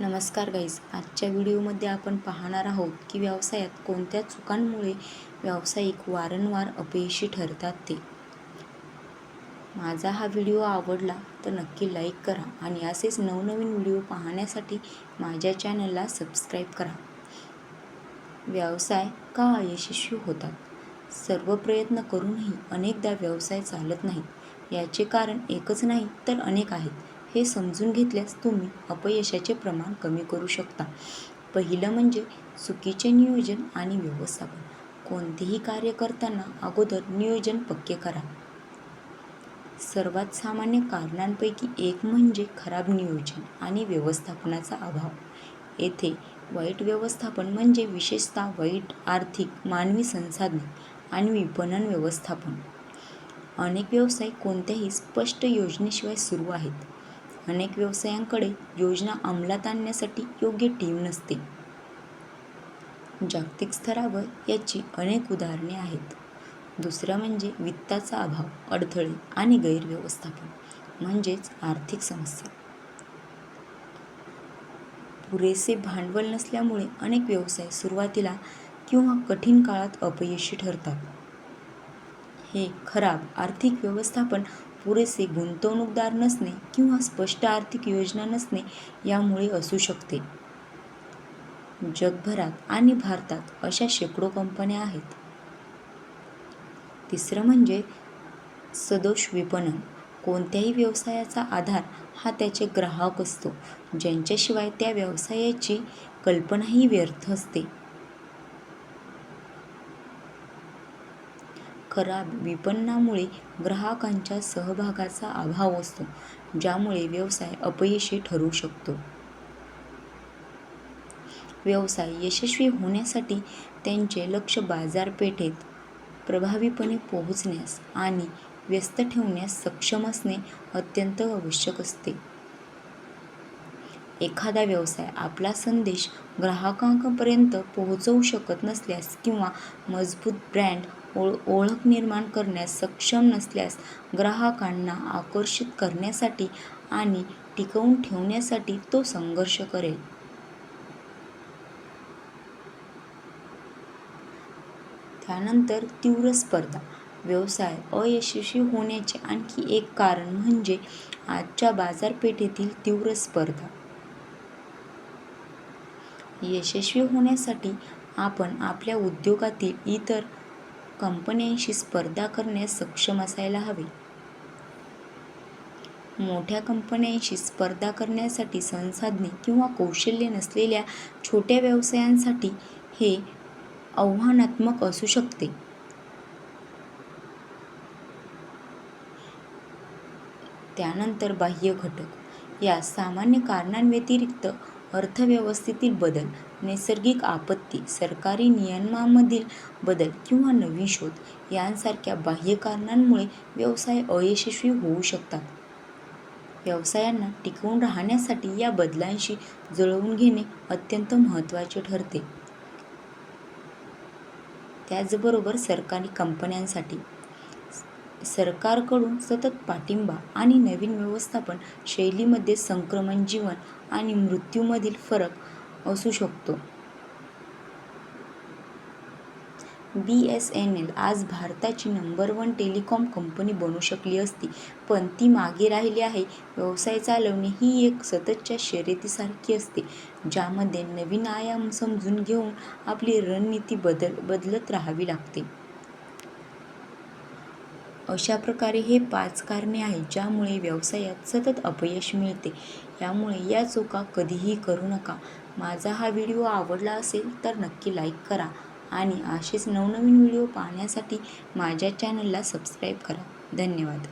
नमस्कार गाईज आजच्या व्हिडिओमध्ये आपण पाहणार आहोत की व्यवसायात कोणत्या चुकांमुळे व्यावसायिक वारंवार अपयशी ठरतात ते. माझा हा व्हिडिओ आवडला तर नक्की लाईक करा आणि असेच नवनवीन व्हिडिओ पाहण्यासाठी माझ्या चॅनलला सबस्क्राईब करा. व्यवसाय का अयशस्वी होतात? सर्व प्रयत्न करूनही अनेकदा व्यवसाय चालत नाही याचे कारण एकच नाही तर अनेक आहेत. हे समजून घेतल्यास तुम्ही अपयशाचे प्रमाण कमी करू शकता. पहिलं म्हणजे चुकीचे नियोजन आणि व्यवस्थापन. कोणतेही कार्य करताना अगोदर नियोजन पक्के करा. सर्वात सामान्य कारणांपैकी एक म्हणजे खराब नियोजन आणि व्यवस्थापनाचा अभाव. येथे वाईट व्यवस्थापन म्हणजे विशेषतः वाईट आर्थिक मानवी संसाधने आणि विपणन व्यवस्थापन. अनेक व्यवसाय कोणत्याही स्पष्ट योजनेशिवाय सुरू आहेत. अनेक व्यवसायांकडे योजना अंमलात आणण्यासाठी योग्य टीम नसते. जागतिक स्तरावर याची अनेक उदाहरणे आहेत. दुसरं म्हणजे वित्ताचा अभाव अडथळे आणि गैरव्यवस्थापन म्हणजेच आर्थिक समस्या. पुरेसे भांडवल नसल्यामुळे अनेक व्यवसाय सुरुवातीला किंवा कठीण काळात अपयशी ठरतात. हे खराब आर्थिक व्यवस्थापन पुरेसे गुंतवणूकदार नसणे किंवा स्पष्ट आर्थिक योजना नसणे यामुळे असू शकते. जगभरात आणि भारतात अशा शेकडो कंपन्या आहेत. तिसरं म्हणजे सदोष विपणन. कोणत्याही व्यवसायाचा आधार हा त्याचे ग्राहक असतो ज्यांच्याशिवाय त्या व्यवसायाची कल्पनाही व्यर्थ असते. खराब विपणनामुळे ग्राहकांच्या सहभागाचा अभाव असतो ज्यामुळे व्यवसाय अपयशी ठरू शकतो. व्यवसाय यशस्वी होण्यासाठी त्यांचे लक्ष बाजारपेठेत प्रभावीपणे पोहोचण्यास आणि व्यस्त ठेवण्यास सक्षम असणे अत्यंत आवश्यक असते. एखादा व्यवसाय आपला संदेश ग्राहकांपर्यंत पोहोचवू शकत नसल्यास किंवा मजबूत ब्रँड ओळ ओळख निर्माण करण्यास सक्षम नसल्यास ग्राहकांना आकर्षित करण्यासाठी आणि टिकवून ठेवण्यासाठी तो संघर्ष करेल. त्यानंतर तीव्र स्पर्धा व्यवसाय अयशस्वी होण्याचे आणखी एक कारण म्हणजे आजच्या बाजारपेठेतील तीव्र स्पर्धा. यशस्वी होण्यासाठी आपण आपल्या उद्योगातील इतर कंपन्यांशी स्पर्धा करण्यास सक्षम असायला हवे. मोठ्या कंपन्यांशी स्पर्धा करण्यासाठी संसाधने किंवा कौशल्य नसलेल्या छोट्या व्यवसायांसाठी हे आव्हानात्मक असू शकते. त्यानंतर बाह्य घटक या सामान्य कारणांव्यतिरिक्त अर्थव्यवस्थेतील बदल नैसर्गिक आपत्ती सरकारी नियमांमधील बदल किंवा नवीन शोध यांसारख्या बाह्य कारणांमुळे व्यवसाय अयशस्वी होऊ शकतात. व्यवसायांना टिकवून राहण्यासाठी या बदलांशी जुळवून घेणे अत्यंत महत्त्वाचे ठरते. त्याचबरोबर सरकारी कंपन्यांसाठी सरकारकडून सतत पाठिंबा आणि नवीन व्यवस्थापन शैलीमध्ये संक्रमण जीवन आणि मृत्यूमधील फरक असू शकतो. बी एस एन एल आज भारताची नंबर वन टेलिकॉम कंपनी बनू शकली असती पण ती मागे राहिली आहे. व्यवसाय चालवणे ही एक सततच्या शर्यतीसारखी असते ज्यामध्ये नवीन आयाम समजून घेऊन आपली रणनीती बदल बदलत राहावी लागते. अशा प्रकारे हे पाच कारणे आहेत ज्यामुळे व्यवसायात सतत अपयश मिळते. यामुळे या चुका कधीही करू नका. माझा हा व्हिडिओ आवडला असेल तर नक्की लाईक करा आणि असेच नवनवीन व्हिडिओ पाहण्यासाठी माझ्या चॅनलला सबस्क्राईब करा. धन्यवाद.